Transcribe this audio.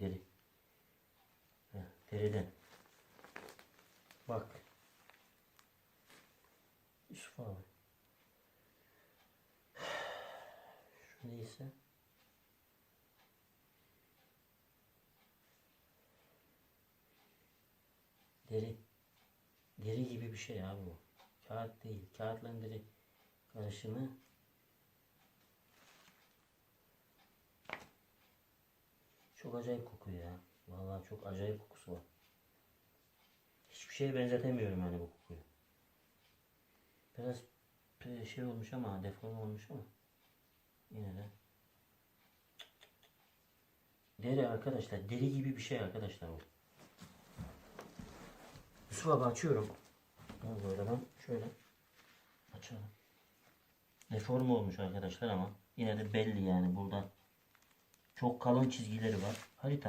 Deri. Deriden. Bak. Yusuf abi. Şu neyse. Deri. Deri gibi bir şey abi bu. Kağıt değil. Kağıtla deri karışımı. Çok acayip kokuyor ya. Vallahi çok acayip kokusu var. Hiçbir şeye benzetemiyorum yani bu kokuyu. Biraz şey olmuş ama deforme olmuş ama yine de. Deri arkadaşlar. Deri gibi bir şey arkadaşlar bu. Yusuf açıyorum. Al böyle ben şöyle açalım. Deforme olmuş arkadaşlar ama yine de belli yani burada çok kalın çizgileri var. Harita